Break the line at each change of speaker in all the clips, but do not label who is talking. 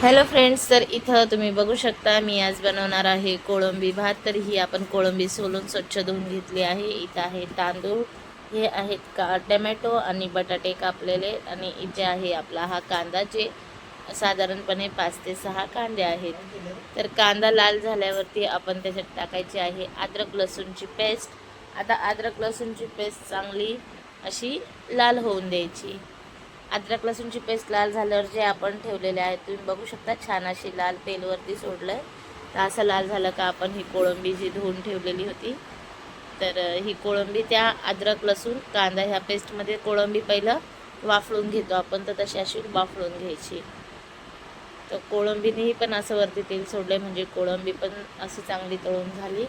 Hello friends तर इथं तुम्ही बघू शकता मी आज बनवणार आहे कोळंबी भात. तर ही आपण कोळंबी सोलून स्वच्छ धुवून घेतली आहे. इथं आहे तांदूळ हे आहेत का टमॅटो आणि बटाटे कापलेले. आणि इथे आहे आपला हा कांदा जे साधारणपणे पाच ते सहा कांदे आहेत. तर कांदा लाल झाल्यावरती आपण त्याच्यात टाकायची आहे अद्रक लसूणची पेस्ट. आता अद्रक लसूणची पेस्ट चांगली अशी लाल होऊन द्यायची. अद्रक लसूणची पेस्ट लाल झाल्यावर जे आपण ठेवलेले आहेत तुम्ही बघू शकता छान अशी लाल तेलवरती सोडलं आहे तर असं लाल झालं का आपण ही कोळंबी जी धुवून ठेवलेली होती तर ही कोळंबी त्या अद्रक लसूण कांदा ह्या पेस्टमध्ये कोळंबी पहिलं वाफळून घेतो आपण तर तशी अशी वाफळून घ्यायची. तर कोळंबीनेही पण असं वरती तेल सोडलं म्हणजे कोळंबी पण अशी चांगली तळून झाली.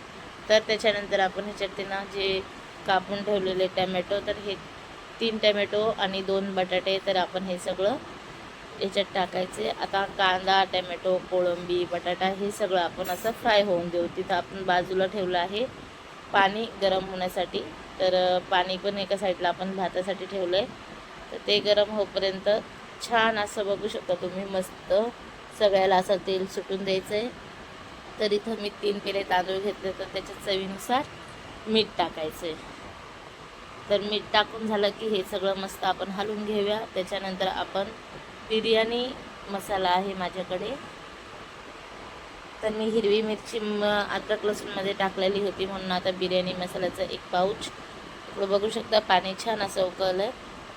तर त्याच्यानंतर आपण ह्याच्यात त्यांना ना जे कापून ठेवलेले टमॅटो तर हे तीन टमॅटो आणि दोन बटाटे तर आपण हे सगळं याच्यात टाकायचे. आता कांदा टमॅटो कोळंबी बटाटा हे सगळं आपण असं फ्राय होऊन देऊ. तिथं आपण बाजूला ठेवलं आहे पाणी गरम होण्यासाठी. तर पाणी पण एका साईडला आपण भातासाठी ठेवलं आहे तर ते गरम होईपर्यंत छान असं बघू शकता तुम्ही मस्त सगळ्याला असं तेल सुटून द्यायचं आहे तर इथं मी तीन पेले तांदूळ घेतले तर त्याच्या चवीनुसार मीठ टाकायचं आहे तर मीठ टाकून झालं की हे सगळं मस्त आपण हलवून घेऊया. त्याच्यानंतर आपण बिर्याणी मसाला आहे माझ्याकडे. तर मी हिरवी मिरची म अद्रक लसूणमध्ये टाकलेली होती म्हणून आता बिर्याणी मसाल्याचं एक पाऊच. इकडं बघू शकता पाणी छान असं उकळलं आहे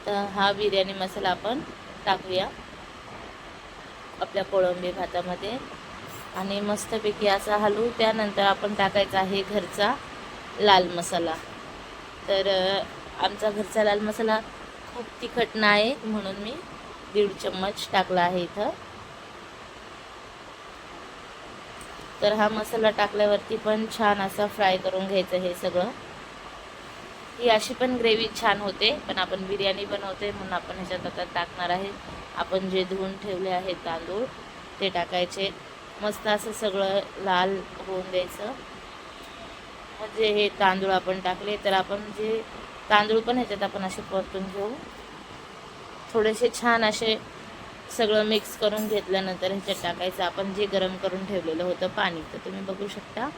तर हा बिर्याणी मसाला आपण टाकूया आपल्या कोळंबी भातामध्ये. आणि मस्तपैकी असा हलवू. त्यानंतर आपण टाकायचा आहे घरचा लाल मसाला. तर आमचा घरचा लाल मसाला खूप तिखट नाही म्हणून मी दीड चम्मच टाकला आहे इथं. तर हा मसाला टाकल्यावरती पण छान असा फ्राय करून घ्यायचं हे सगळं. ही अशी पण ग्रेव्ही छान होते पण आपण बिर्याणी बनवते म्हणून आपण ह्याच्यात आता टाकणार आहे. आपण जे धुवून ठेवले आहे तांदूळ ते टाकायचे. मस्त असं सगळं लाल होऊन द्यायचं. म्हणजे हे तांदूळ आपण टाकले तर आपण जे तांदूळ पण ह्याच्यात आपण असे परतून घेऊ. थोडेसे छान असे सगळं मिक्स करून घेतल्यानंतर ह्याच्यात टाकायचं. आपण जे गरम करून ठेवलेलं होतं पाणी तर तुम्ही बघू शकता.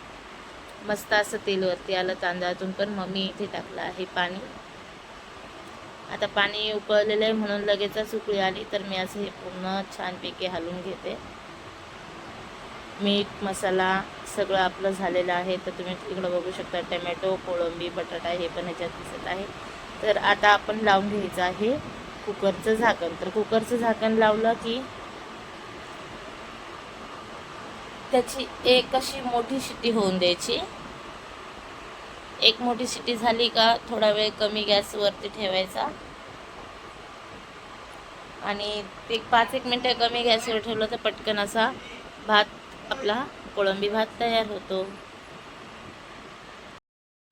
मस्त असं तेलवरती आलं तांदळातून पण मग मी इथे टाकलं आहे पाणी. आता पाणी उकळलेलं आहे म्हणून लगेचच उकळी आली तर मी असं हे पूर्ण छानपैकी हलवून घेते. मीठ मसाला सगळं आपलं झालेलं आहे. तर तुम्ही इकडं बघू शकता टमॅटो कोळंबी बटाटा हे पण ह्याच्यात दिसत आहे. तर आता आपण लावून घ्यायचं आहे कुकरचं झाकण. तर कुकरचं झाकण लावलं की त्याची एक अशी मोठी शिट्टी होऊन द्यायची. एक मोठी शिट्टी झाली का थोडा वेळ कमी गॅसवरती ठेवायचा. आणि ते पाच एक मिनटं कमी गॅसवर ठेवलं तर पटकन असा भात आपला कोळंबी भात तयार होतो.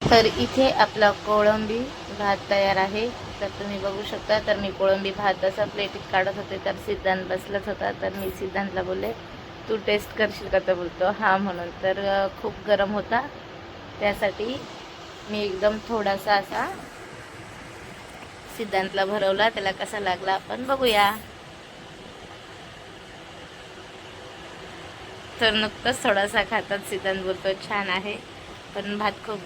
तर इथे आपला कोळंबी भात तयार आहे. तर तुम्ही बघू शकता तर मी कोळंबी भात असा प्लेटीत काढत होते तर सिद्धांत बसलाच होता. तर मी सिद्धांतला बोलले तू टेस्ट करशील का? तर बोलतो हा म्हणून. तर खूप गरम होता. त्यासाठी मी एकदम थोडासा असा सिद्धांतला भरवला त्याला कसा लागला आपण बघूया. तर नुकतंच थोडासा खातात सिद्धांत बोलतो छान आहे. पण भात खूप